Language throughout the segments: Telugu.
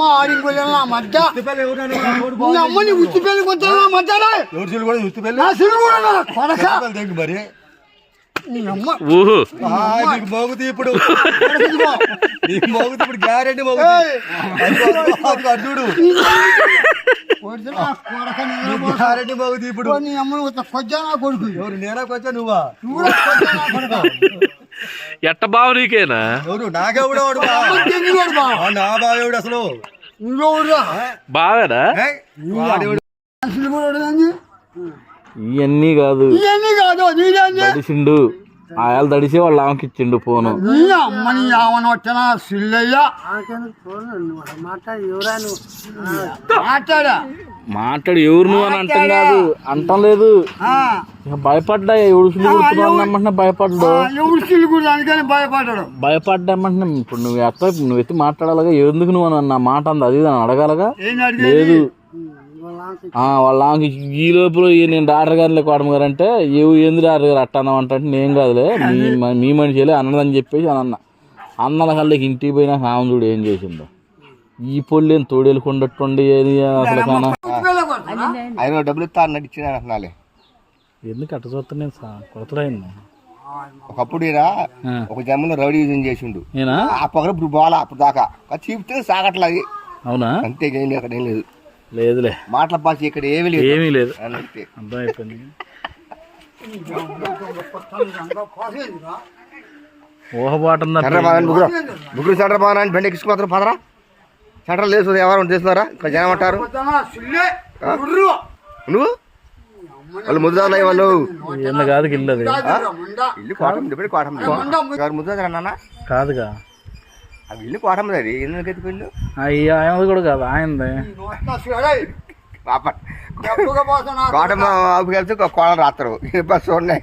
అమ్మ ఆడికి వెళ్ళాను నా మధ్య నీ ఉత్తి పెళ్ళి కొంచెం నా మధ్య ఎవరు కూడా నా సిరు కూడా నా కొడక. ఉత్తిపల్లి దగ్గర మరి? నీ అమ్మ. ఊహు. నీకు మోగుతీ ఇప్పుడు. నీకు మోగుతీ ఇప్పుడు గ్యారెంటీ మోగుతీ. నీకు గ్యారెంటీ మోగుతీ ఇప్పుడు. నీ అమ్మని నా కొడుకు. ఎవరు నువ్వా? నువ్వు కూడా కొజ్జా నా కొడుకు? ఎట్ట బావు నీకేనా? ఎవరు? నాకెవడు వాడు బా? తెలియడు బా ఆ, నా బావేవుడు అసలు? నువ్వెవడురా బావేనా? వాడెవడు? కూడా? ఇవన్నీ కాదు. ఇవన్నీ కాదు నీదేంది? ఆయాలు తడిసి వాళ్ళ ఆమెకి ఇచ్చిండు ఫోను. నీ అమ్మని ఆమెను వచ్చిన సిల్లయ్య. మాట్లాడా? మాట్లాడు ఎవరు నువ్వు అని అంటాం కాదు. అంటం లేదు. భయపడ్డా కుడుతున్నావు భయపడ్డు. అందుకని భయపడ్డాడు. భయపడ్డామంటే ఇప్పుడు నువ్వు ఎట్లా నువ్వు ఎత్తి మాట్లాడాలిగా? ఎందుకు నువ్వు అని నా మాట అంది. అది ఇది అని అడగాలగా? లేదు. ఆ, వాళ్ళ ఆమెకి ఈ లోపల నేను డాక్టర్ గారిలో కోడమ గారు అంటే ఏవు ఏంది డాక్టర్ గారు అట్ట అన్నావు అంటే నేను కాదులే. మీ మనిషిలే అన్నదని చెప్పేసి అని అన్న. అన్నల కళ్ళకి ఇంటికి పోయినా ఆమె చూడు ఏం చేసిందో. ఈ పొల్లు ఏం తోడేలుకుండట్టుండి ఏది అసలు కానా? ఆయన డబ్బులు ఇస్తా అన్నట్టు ఇచ్చిన అంటున్నాలే ఎందుకు అట్ట చూస్తా నేను కొడతాడైంది? ఒకప్పుడు ఈయన ఒక జమ్మలో రౌడీ యూజన్ చేసిండు. ఆ పొగలు ఇప్పుడు పోవాలా అప్పుడు దాకా. చీపితే సాగట్లా అది. అవునా? అంతే ఏం లేదు అక్కడ ఏం లేదు. లేదులే. మాటల పాసి ఇక్కడ ఏమీ లేదు. ఏమీ లేదు. అంతే. అర్థమైపోయింది. ఊహబాటం ముగ్గురు. సెంటర్ బాగా బండి ఎక్కించుకోతారు పదరా? సెంటర్ లేదు ఎవరు చేస్తున్నారా? ఇక్కడ జనం అంటారు. నువ్వు? వాళ్ళు ముద్దాలయ్య వాళ్ళు. ఎన్న కాదు ముందా ఇల్లు కోటం ఇప్పుడు కోటం. గారు ముద్దారు అన్న కాదుగా. అవి ఇల్లు కోటం అది ఎందుకు ఎత్తుకెళ్ళు అయ్యా ఆయనది కూడా కాదు ఆయనది. పోతున్నా కోటం ఆపుకి వెళ్తే కోడలు రాస్తారు. బస్సు ఉన్నాయి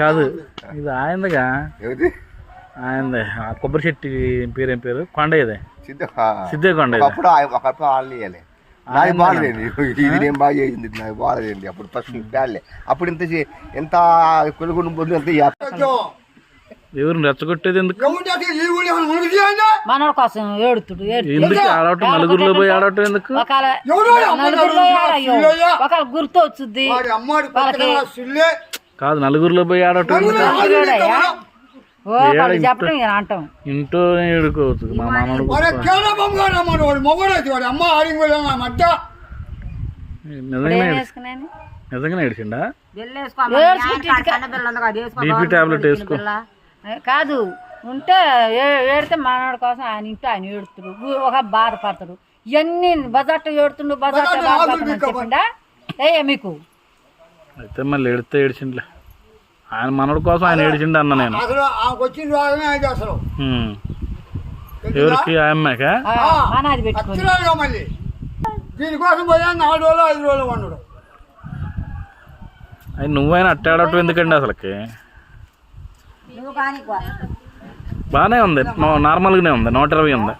కాదు ఇది ఆయనదిగా. ఏమిటి ఆయనదే. ఆ కొబ్బరి చెట్టు పేరేం పేరు? కొండ ఇదే సిద్ధ సిద్ధే కొండ ఇది. ఒకప్పుడు ఆ- ఒకప్పుడు వాళ్ళు ఇవ్వాలి నాది బాగలేదండి ఇది నేను బాగా చేసింది? నాకు బాగలేదండి అప్పుడు ఫస్ట్ ప్యాన్లే అప్పుడు ఇంత చే- ఎంత కొనుగోలు బదులు ఎంత ఎవరిని రెచ్చగొట్టేది ఎందుకు? ఎవరు మనోడి కోసం ఏడుతుడు ఏడు ఎందుకు ఆడవటం? నలుగురిలో పోయి ఆడవటం ఎందుకు? ఎవరో. ఒకవేళ గుర్తు సిల్లే. కాదు నలుగురిలో పోయి ఆడవటం ఓ వాళ్ళు చెప్పడం అంటాం. ఏడుకోవచ్చు. మా మామూలు వాడే బొమ్మగాడు వాడు మొగడైతే వాడి అమ్మ ఆడికి వెళ్ళాను నా మధ్య. నిజంగానే ఏడు- వేసుకున్నాను నిజంగానే ఏడిచిండా? ఏడ్చుకుంటే బీపీ టాబ్లెట్ వేసుకో. కాదు ఉంటే ఏ- ఏడితే మనోడి కోసం ఆయన ఇంట్లో ఆయన ఏడుతుడు ఊ- ఒక బాధపడతాడు. ఇవన్నీ బజార్ట ఏడుతుండు బజార్ట ఆకులు చెప్పిండా ఏ మీకు. అయితే మళ్ళీ ఏడితే ఏడిచిండ్లే. ఆయన మనోడి కోసం ఆయన ఏడిచిండు అన్న నేను. అసలు ఆమెకు వచ్చిన రాగమే అయితే అసలు ఉమ్. ఎవరికి? ఆ అమ్మాయికా? ఆ, అనాది పెట్టుకొని. వచ్చినాడుగా మళ్ళీ. దీనికోసం పోయాను నాలుగు రోజులు ఐదు రోజులు వండడు. అది నువ్వైనా అట్టాడటం ఎందుకండి అసలుకి? బాగానే ఉంది. నార్మల్గానే ఉంది. నూట ఇరవై ఉంది.